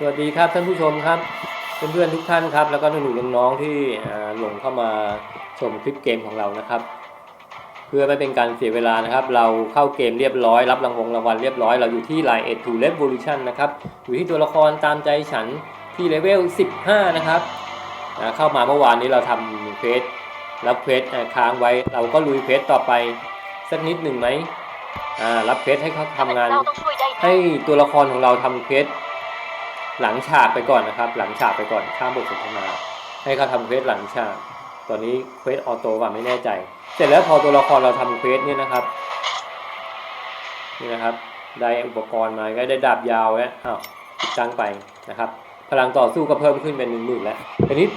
สวัสดีครับท่านผู้ชมครับเพื่อนๆทุกท่านครับ แล้วก็หนุ่นๆน้องๆที่อ่าหลงเข้ามาชมคลิปเกมของเรานะครับ เพื่อไม่เป็นการเสียเวลานะครับ เราเข้าเกมเรียบร้อย รับรางวงรางวัลเรียบร้อยเราอยู่ที่ Line 8 to Revolution นะครับอยู่ที่ตัวละครตามใจฉันที่เลเวล 15 นะครับอ่าเข้ามาเมื่อวานนี้เราทำเควสรับเควสอ่าค้างไว้ เราก็ลุยเควสต่อไปสักนิดหนึ่งไหมอ่ารับเควสให้เขาทำงานเราต้องช่วยได้นะให้ตัวละครของเราทำเควส หลังฉากไปก่อนนะครับ หลังฉากไปก่อนข้ามบทสนทนา ให้เขาทำเควสหลังฉาก ตอนนี้เควสออโต้ว่าไม่แน่ใจ เสร็จแล้วพอตัวละครเราทำเควสเนี่ยนะครับนี่นะครับ ได้อุปกรณ์มาก็ได้ดาบยาวแล้วอ้าวติดตั้งไปนะครับ พลังต่อสู้ก็เพิ่มขึ้นเป็นหนึ่งหมื่นแล้วทีนี้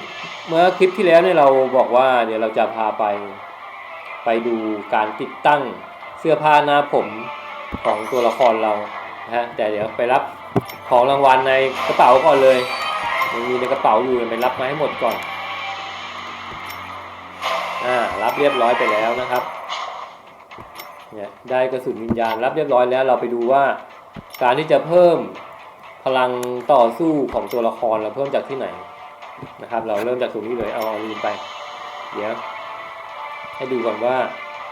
เมื่อคลิปที่แล้วเนี่ยเราบอกว่าเดี๋ยวเราจะพาไป ไปดูการติดตั้งเสื้อผ้าหน้าผมของตัวละครเรานะฮะแต่เดี๋ยวไปรับ ของรางวัลในกระเป๋าก่อนเลยยังมีในกระเป๋าอยู่ไปรับมาให้หมดก่อน อ่า รับเรียบร้อยไปแล้วนะครับ เนี่ยได้กระสุนวิญญาณรับเรียบร้อยแล้ว เราไปดูว่า การที่จะเพิ่มพลังต่อสู้ของตัวละครเราเพิ่มจากที่ไหนนะครับ เราเริ่มจากตรงนี้เลยเอาเอาลืมไป เดี๋ยวให้ดูก่อนว่า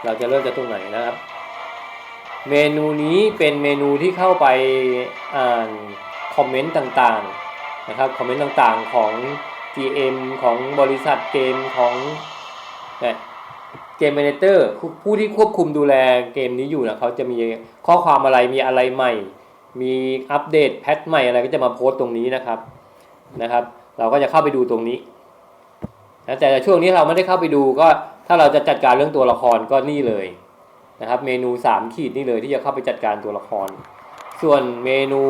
เราจะเริ่มจากตรงไหนนะครับ เมนูนี้เป็นเมนูที่เข้าไปอ่านคอมเมนต์ต่างๆนะครับคอมเมนต์ต่างๆของ GM ของบริษัทเกมของเนี่ยเกมเมนเตอร์ผู้ที่ควบคุมดูแลเกมนี้อยู่นะเขาจะมีข้อความอะไรมีอะไรใหม่ มีอัปเดตแพทใหม่อะไรก็จะมาโพสต์ตรงนี้นะครับนะครับ เราก็จะเข้าไปดูตรงนี้แต่ช่วงนี้เราไม่ได้เข้าไปดูก็ถ้าเราจะจัดการเรื่องตัวละครก็นี่เลย นะครับเมนู 3 ขีดนี่เลยที่จะเข้าไปจัดการตัวละคร ส่วนเมนู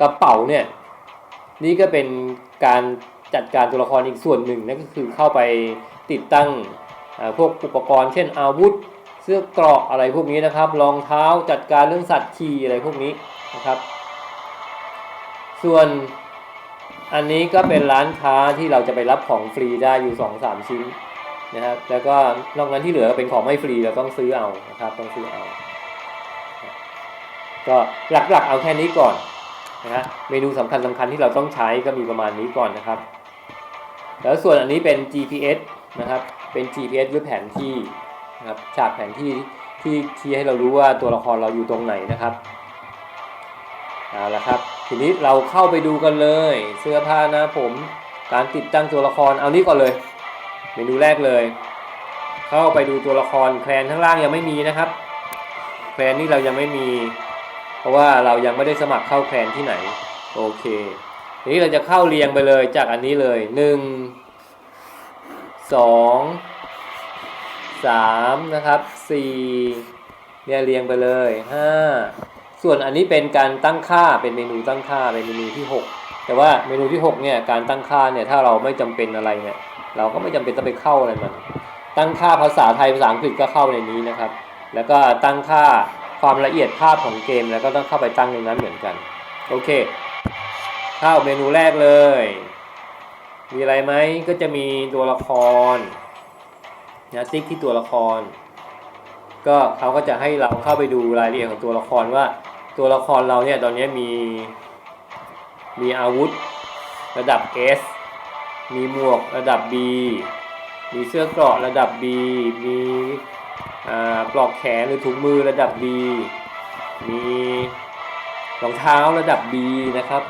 กระเป๋าเนี่ยนี่ก็เป็นการจัดการตัวละครอีกส่วนหนึ่งนั่นก็คือเข้าไปติดตั้งพวกอุปกรณ์เช่นอาวุธ เสื้อเกราะอะไรพวกนี้นะครับรองเท้าจัดการเรื่องสัตว์ขี่อะไรพวกนี้นะครับ ส่วนอันนี้ก็เป็นร้านค้าที่เราจะไปรับของฟรีได้อยู่2อสามชิ้น นะครับ แล้วก็นอกนั้นที่เหลือก็เป็นของไม่ฟรีเราต้องซื้อเอานะครับ ต้องซื้อเอา ก็หลักๆเอาแค่นี้ก่อนนะฮะเมนูสำคัญสำคัญที่เราต้องใช้ก็มีประมาณนี้ก่อนนะครับ แล้วส่วนอันนี้เป็น GPS นะครับ เป็น GPS หรือแผนที่นะครับ ฉากแผนที่ที่ที่ให้เรารู้ว่าตัวละครเราอยู่ตรงไหนนะครับเอาละครับ ทีนี้เราเข้าไปดูกันเลย เสื้อผ้านะผมการติดตั้งตัวละครเอานี้ก่อนเลย เมนูแรกเลย เข้าไปดูตัวละครแคลนข้างล่างยังไม่มีนะครับ แคลนนี่เรายังไม่มี เพราะว่าเรายังไม่ได้สมัครเข้าแคลนที่ไหน โอเค ทีนี้เราจะเข้าเรียงไปเลยจากอันนี้เลยหนึ่งสองสามนะครับสี่เนี่ยเรียงไปเลยห้าส่วนอันนี้เป็นการตั้งค่าเป็นเมนูตั้งค่าเป็นเมนูที่ 6 แต่ว่าเมนูที่ 6เนี่ยการตั้งค่าเนี่ยถ้าเราไม่จำเป็นอะไรเนี่ย เราก็ไม่จำเป็นต้องไปเข้าอะไรมันตั้งค่าภาษาไทยภาษาอังกฤษก็เข้าในนี้นะครับ แล้วก็ตั้งค่าความละเอียดภาพของเกม แล้วก็ต้องเข้าไปตั้งในนั้นเหมือนกัน โอเค เข้าเมนูแรกเลย มีอะไรไหมก็จะมีตัวละครนะติ๊กที่ตัวละคร ก็เขาก็จะให้เราเข้าไปดูรายละเอียดของตัวละครว่า ตัวละครเราเนี่ยตอนนี้มีมีอาวุธระดับ S มีหมวกระดับ B มีเสื้อเกราะระดับ B มีปลอกแขนหรือถุงมือระดับ B มีรองเท้าระดับ B นะครับ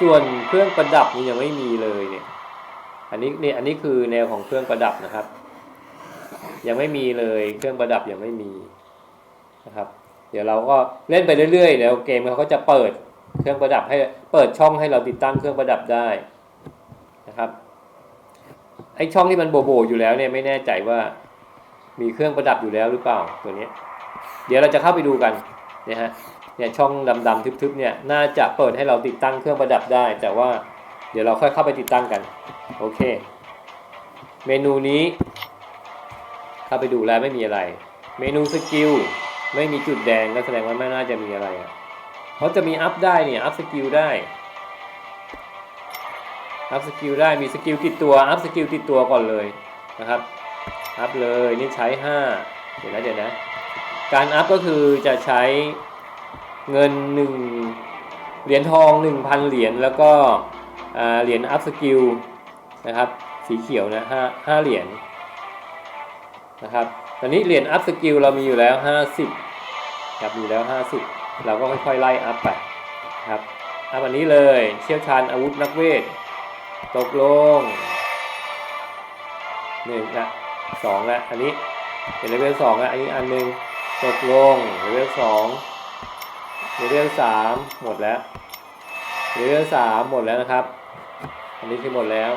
ส่วนเครื่องประดับนี่ยังไม่มีเลยเนี่ย อันนี้เนี่ยอันนี้คือแนวของเครื่องประดับนะครับ ยังไม่มีเลยเครื่องประดับยังไม่มีนะครับ เดี๋ยวเราก็เล่นไปเรื่อยๆเดี๋ยวเกมเขาก็จะเปิดเครื่องประดับให้เปิดช่องให้เราติดตั้งเครื่องประดับได้ นะครับไอช่องที่มันโบๆอยู่แล้วเนี่ยไม่แน่ใจว่ามีเครื่องประดับอยู่แล้วหรือเปล่าตัวนี้ เดี๋ยวเราจะเข้าไปดูกันเนี่ยฮะเนี่ยช่องดำๆทึบๆเนี่ยน่าจะเปิดให้เราติดตั้งเครื่องประดับได้ แต่ว่าเดี๋ยวเราค่อยเข้าไปติดตั้งกันโอเค เมนูนี้เข้าไปดูแล้วไม่มีอะไร เมนูสกิลไม่มีจุดแดงก็แสดงว่าไม่น่าจะมีอะไรอะเขาจะมีอัพได้เนี่ยอัพสกิลได้ อัพสกิลได้มีสกิลติดตัวอัพสกิลติดตัวก่อนเลยนะครับอัพเลยนี่ใช้ 5 เดี๋ยวนะเดี๋ยวนะ การอัพก็คือจะใช้เงิน 1 เหรียญทอง 1,000 เหรียญแล้วก็เหรียญอัพสกิลนะครับสีเขียวนะห้าห้าเหรียญนะครับตอนนี้เหรียญอัพสกิลเรามีอยู่แล้ว 50ครับอยู่แล้ว 50 เราก็ค่อยๆไล่อัพไปครับอัพอันนี้เลยเชี่ยวชาญอาวุธนักเวท ตกลงหนึ่งละสองละอันนี้เป็นเลเวลสองละอันนี้อันหนึ่งตกลงเลเวลสองเลเวลสามหมดแล้วเลเวลสามหมดแล้วนะครับ อันนี้คือหมดแล้ว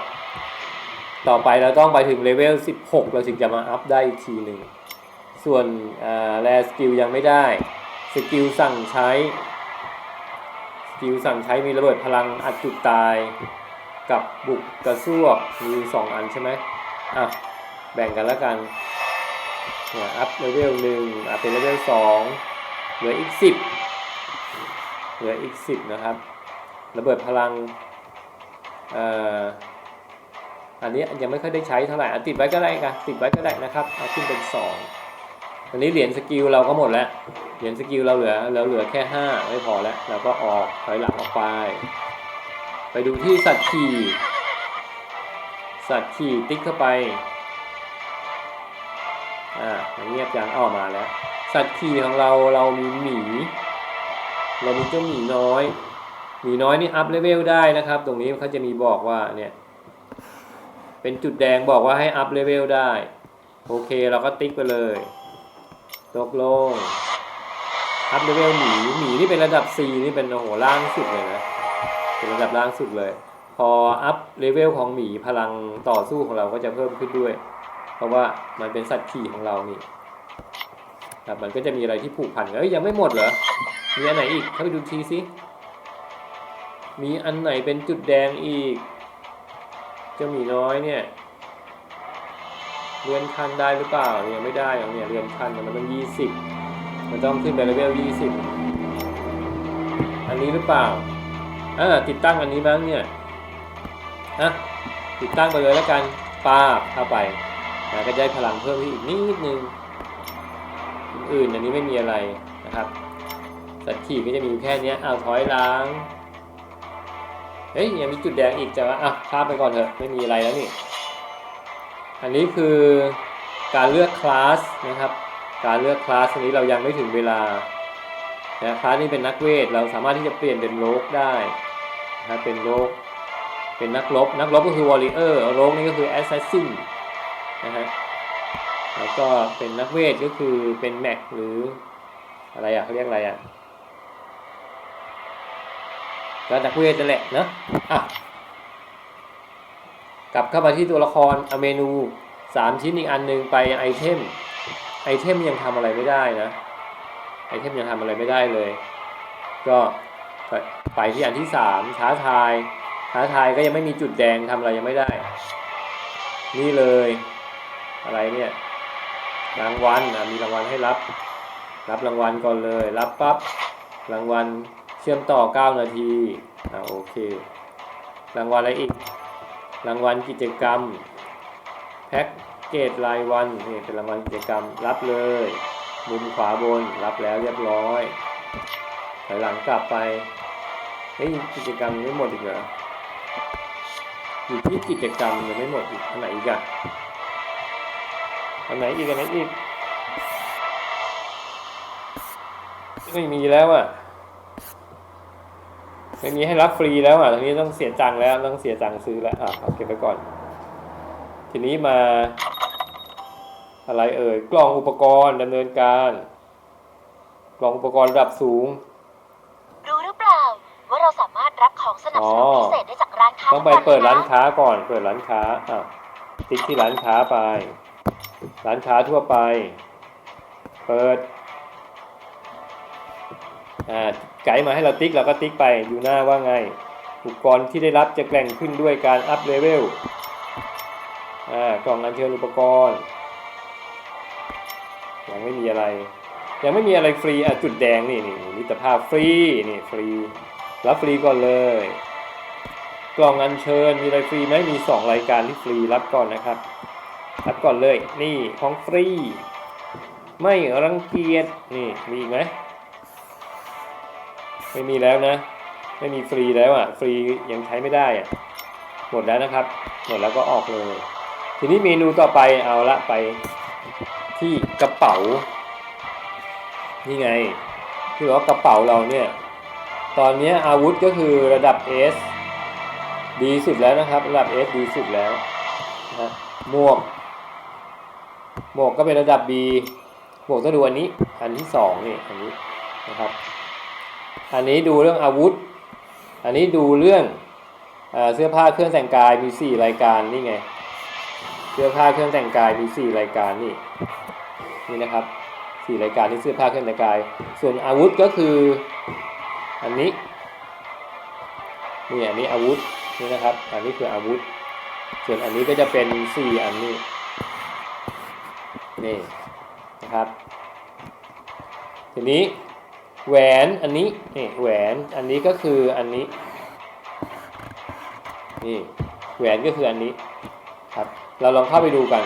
ต่อไปเราต้องไปถึงเลเวล16เราถึงจะมาอัพได้อีกทีหนึ่งส่วนแรสกิลยังไม่ได้สกิลสั่งใช้สกิลสั่งใช้มีระเบิดพลังอัดจุดตาย กับบุกกระซวกมีอยู่สองอันใช่ไหมอะแบ่งกันแล้วกันเนี่ยอัพเลเวลหนึ่งอะเป็นเลเวลสองเหลืออีกสิบเหลืออีกสิบนะครับระเบิดพลังอ่ออันนี้ยังไม่ค่อยได้ใช้เท่าไหร่ติดไว้ก็ได้กันติดไว้ก็ได้นะครับเอาขึ้นเป็นสองอันนี้เหรียญสกิลเราก็หมดแล้วเหรียญสกิลเราเหลือเราเหลือแค่ห้าไม่พอแล้วเราก็ออกถอยหลังออกไป ไปดูที่สัตว์ขี่ สัตว์ขี่ติ๊กเข้าไป อ่ามันเงียบจังอ้อมาแล้ว สัตว์ขี่ของเราเรามีหมี เรามีเจ้าหมีน้อย หมีน้อยนี่อัพเลเวลได้นะครับ ตรงนี้เขาจะมีบอกว่าเนี่ย เป็นจุดแดงบอกว่าให้อัพเลเวลได้ โอเคเราก็ติ๊กไปเลย ตกลงอัพเลเวลหมี หมีนี่เป็นระดับ C นี่เป็นโอ้โหล่างสุดเลยนะ เป็นระดับล่างสุดเลย พออัพเลเวลของหมีพลังต่อสู้ของเราก็จะเพิ่มขึ้นด้วย เพราะว่ามันเป็นสัตว์ขี่ของเรานี่ครับมันก็จะมีอะไรที่ผูกพันเอ้ยยังไม่หมดเหรอ มีอันไหนอีกเข้าไปดูทีสิ มีอันไหนเป็นจุดแดงอีก เจ้าหมีน้อยเนี่ย เรียนคันได้หรือเปล่ายังไม่ได้หรอกเนี่ยเรียนคันมันต้องยี่สิบมันต้องขึ้นไปเลเวลยี่สิบอันนี้หรือเปล่า อ่าติดตั้งอันนี้บ้างเนี่ยอะติดตั้งไปเลยแล้วกันปาบเข้าไปนะก็ได้พลังเพิ่มขึ้นอีกนิดนึงอื่นอันนี้ไม่มีอะไรนะครับสัตว์ขี่ก็จะมีแค่เนี้ยอ้าถอยล้างเฮ้ยยังมีจุดแดงอีกจะว่าอะข้ามไปก่อนเถอะไม่มีอะไรแล้วนี่อันนี้คือการเลือกคลาสนะครับ การเลือกคลาสนี้เรายังไม่ถึงเวลา นะคลาสนี้เป็นนักเวทเราสามารถที่จะเปลี่ยนเป็นโรกได้นะเป็นโรกเป็นนักรบ นักรบก็คือวอริเออร์โรกนี่ก็คือแอสซัสซินนะฮะแล้วก็เป็นนักเวทก็คือเป็นแม็กหรืออะไรอะเขาเรียกอะไรอะก็นักเวทนั่นแหละเนะอะกลับเข้ามาที่ตัวละครอเมนูสามชิ้นอีกอันหนึ่งไปไอเทมไอเทมยังทำอะไรไม่ได้นะ ไอเทมยังทำอะไรไม่ได้เลย ก็ไปที่อันที่สามท้าทาย ท้าทายก็ยังไม่มีจุดแดงทำอะไรยังไม่ได้ นี่เลย อะไรเนี่ย รางวัลนะมีรางวัลให้รับ รับรางวัลก่อนเลย รับปั๊บ รางวัลเชื่อมต่อ 9 นาทีอ่าโอเค รางวัลอะไรอีก รางวัลกิจกรรม แพ็กเกจรายวันนี่เป็นรางวัลกิจกรรม รับเลย มุมขวาบนรับแล้วเรียบร้อยถอยหลังกลับไปเฮ้ยกิจกรรมยังไม่หมดอีกเหรออยู่ที่กิจกรรมยังไม่หมดอีกอันไหนอีกอะอันไหนอีกอันไหนอีกไม่มีแล้วอะไม่มีให้รับฟรีแล้วอะตรงนี้ต้องเสียจังแล้วต้องเสียจังซื้อแล้วอะเอาเก็บไว้ก่อน ทีนี้มา อะไรเอ่ยกล่องอุปกรณ์ดำเนินการ กล่องอุปกรณ์ระดับสูง รู้หรือเปล่า ว่าเราสามารถรับของสนับสนุนอ๋อพิเศษได้จากร้านค้าต้องไปทุกวันเปิดร้านลยะค้าก่อนเปิดร้านค้าอะติ๊กที่ร้านค้าไป ร้านค้าทั่วไป เปิดอ่าไกด์มาให้เราติ๊กเราก็ติ๊กไปอยู่หน้าว่าไง อุปกรณ์ที่ได้รับจะแกร่งขึ้นด้วยการอัพเลเวลอ่ากล่องอัญเชิญอุปกรณ์ ยังไม่มีอะไร ยังไม่มีอะไรฟรีอะจุดแดงนี่นี่มิตรภาพฟรีนี่ฟรีรับฟรีก่อนเลย กล่องอัญเชิญมีอะไรฟรีไหมมี 2 รายการที่ฟรีรับก่อนนะครับ รับก่อนเลยนี่ของฟรี ไม่รังเกียจนี่มีอีกไหมไม่มีแล้วนะไไม่มีฟรีแล้วอะฟรียังใช้ไม่ได้อะหมดแล้วนะครับ หมดแล้วก็ออกเลย ทีนี้เมนูต่อไปเอาละไป ที่กระเป๋า นี่ไง ที่บอกว่ากระเป๋าเราเนี่ย ตอนนี้อาวุธก็คือระดับ S ดีสุดแล้วนะครับ ระดับ S ดีสุดแล้วนะหมวก หมวกก็เป็นระดับ B หมวกต้องดูอันนี้ อันที่สองนี่ อันนี้นะครับ อันนี้ดูเรื่องอาวุธ อันนี้ดูเรื่องเอเสื้อผ้าเครื่องแต่งกายมี 4 รายการนี่ไง เสื้อผ้าเครื่องแต่งกายมี 4 รายการนี่ นี่นะครับ4รายการที่เสื้อผ้าเครื่องแต่งกาย ส่วนอาวุธก็คืออันนี้นี่อันนี้อาวุธนี่นะครับ อันนี้คืออาวุธ ส่วนอันนี้ก็จะเป็น4อันนี้นี่นะครับ ทีนี้แหวนอันนี้นี่แหวนอันนี้ก็คืออันนี้นี่แหวนก็คืออันนี้ครับ เราลองเข้าไปดูกัน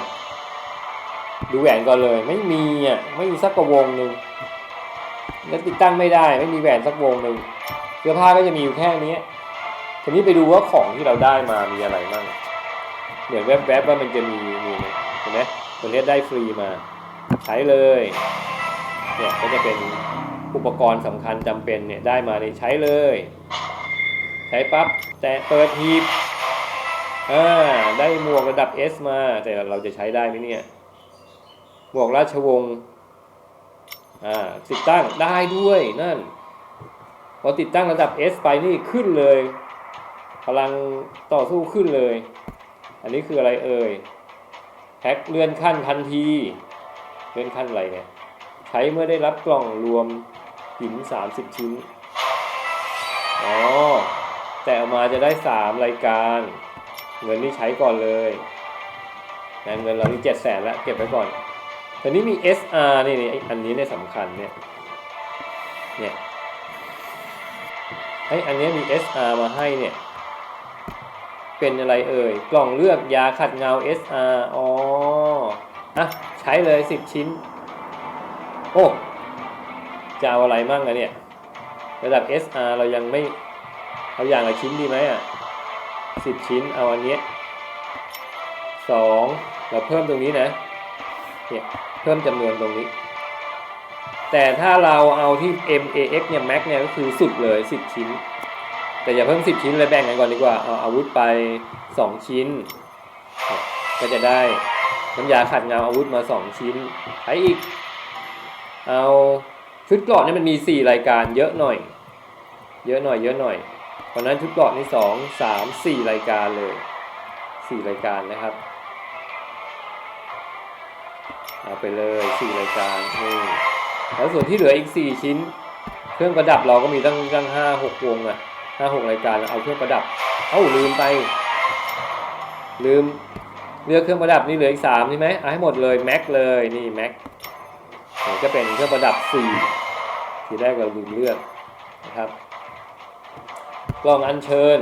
ดูแหวนก่อนเลย ไม่มีอะไม่มีสักกระวงหนึ่งแล้วติดตั้งไม่ได้ ไม่มีแหวนสักวงหนึ่งเสื้อผ้าก็จะมีอยู่แค่นี้ทีนี้ไปดูว่าของที่เราได้มามีอะไรบ้างเดี๋ยวแวบๆว่ามันจะมีมีเห็นไหมตัวนี้ได้ฟรีมา ใช้เลยเนี่ยก็จะเป็นอุปกรณ์สำคัญจำเป็นเนี่ยได้มาเลยใช้เลย ใช้ปั๊บแต่เปิดหีบอ่าได้หมวกระดับ S มาแต่เราจะใช้ได้ไหมเนี่ย หมวกราชวงศ์อ่าติดตั้งได้ด้วยนั่นพอติดตั้งระดับ S ไปนี่ขึ้นเลย พลังต่อสู้ขึ้นเลย อันนี้คืออะไรเอ่ยแพ็คเลื่อนขั้นทันที เลื่อนขั้นอะไรเนี่ยใช้เมื่อได้รับกล่องรวมหิน 30 ชิ้น อ๋อ แต่ออกมาจะได้ 3 รายการ เงินนี่ใช้ก่อนเลย เงินเรานี่เจ็ดแสนแล้วเก็บไว้ก่อน ตอนนี้มี SR นี่นี่อันนี้เนี่ยสำคัญเนี่ย เนี่ยไออันนี้มี SR มาให้เนี่ย เป็นอะไรเอ่ย กล่องเลือกยาขัดเงา SR อ๋ออะใช้เลย 10 ชิ้น โอ้ จะเอาอะไรมั่งอะเนี่ย ระดับ SR เรายังไม่เอาอย่างละชิ้นดีไหมอะสิบชิ้นเอาอันนี้สองเราเพิ่มตรงนี้นะเนี่ย เพิ่มจำนวนตรงนี้ แต่ถ้าเราเอาที่ MAX เนี่ย Max เนี่ยก็คือสุดเลย 10 ชิ้น แต่อย่าเพิ่ม 10 ชิ้นเลยแบ่งกันก่อนดีกว่า เอาอาวุธไป 2 ชิ้น ก็จะได้น้ำยาขัดเงาอาวุธมา 2 ชิ้นใช้อีก เอาชุดเกราะเนี่ยมันมี 4 รายการเยอะหน่อย เยอะหน่อย เยอะหน่อย เพราะนั้นชุดเกราะนี่สองสามสี่รายการเลยสี่รายการนะครับ เอาไปเลยสี่รายการนี่แล้วส่วนที่เหลืออีกสี่ชิ้น เครื่องประดับเราก็มีตั้งตั้งห้าหกวงอะห้าหกรายการแล้วเอาเครื่องประดับ เอ้าลืมไป ลืมเลือกเครื่องประดับนี่เหลืออีกสามใช่ไหมเอาให้หมดเลยแม็กเลยนี่แม็กก็เป็นเครื่องประดับสี่ทีแรกเราลืมเลือกนะครับกล่องอัญเชิญ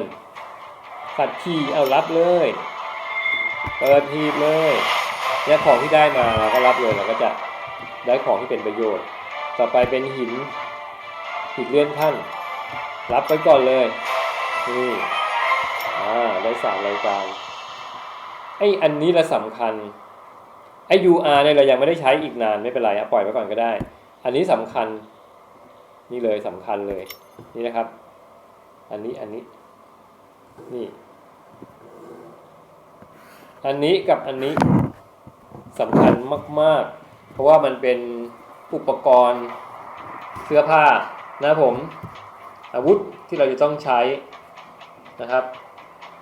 ขัดขี่เอารับเลย เปิดหีบเลย เนี่ยของที่ได้มาเราก็รับเลยเราก็จะได้ของที่เป็นประโยชน์ ต่อไปเป็นหินหินเลื่อนขั้น รับไปก่อนเลยนี่อ่าได้สามรายการไออันนี้ละสำคัญไอ UR เนี่ยเรายังไม่ได้ใช้อีกนานไม่เป็นไรอะปล่อยไว้ก่อนก็ได้ อันนี้สำคัญนี่เลยสำคัญเลยนี่นะครับ อันนี้อันนี้นี่ อันนี้กับอันนี้ สำคัญมาก ๆ เพราะว่ามันเป็นอุปกรณ์เสื้อผ้านะผมอาวุธที่เราจะต้องใช้นะครับ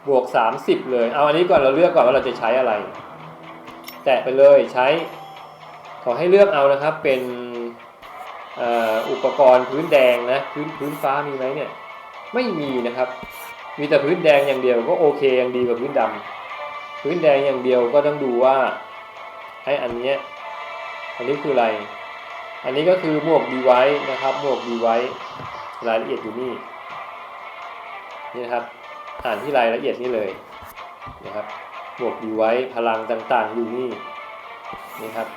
บวก 30 เลย เอาอันนี้ก่อนเราเลือกก่อนว่าเราจะใช้อะไร แตะไปเลยใช้ ขอให้เลือกเอานะครับเป็นอ่ออุปกรณ์พื้นแดงนะพื้นพื้นฟ้ามีไหมเนี่ยไม่มีนะครับ มีแต่พื้นแดงอย่างเดียวก็โอเคยังดีกว่าพื้นดำพื้นแดงอย่างเดียวก็ต้องดูว่า ไอ้อันเนี้ยอันนี้คืออะไร อันนี้ก็คือหมวกดีไว้นะครับหมวกดีไว้รายละเอียดอยู่นี่นี่นะครับอ่านที่รายละเอียดนี่เลยนะครับหมวกดีไว้พลังต่างๆอยู่นี่นี่ครับ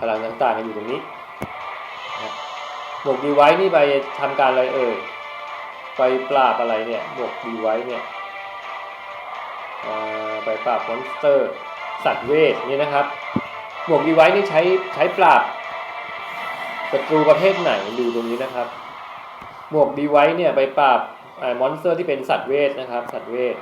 พลังต่างๆอยู่ตรงนี้หมวกดีไว้นี่ไปทำการอะไรเอ่ยไปปราบอะไรเนี่ยหมวกดีไว้เนี่ยไปปราบมอนสเตอร์ สัตว์เวทนี่นะครับ หมวกดีไว้นี่ใช้ใช้ปราบศัตรูประเภทไหนดูตรงนี้นะครับ หมวกดีไว้เนี่ยไปปราบมอนสเตอร์ที่เป็นสัตว์เวทนะครับ สัตว์เวท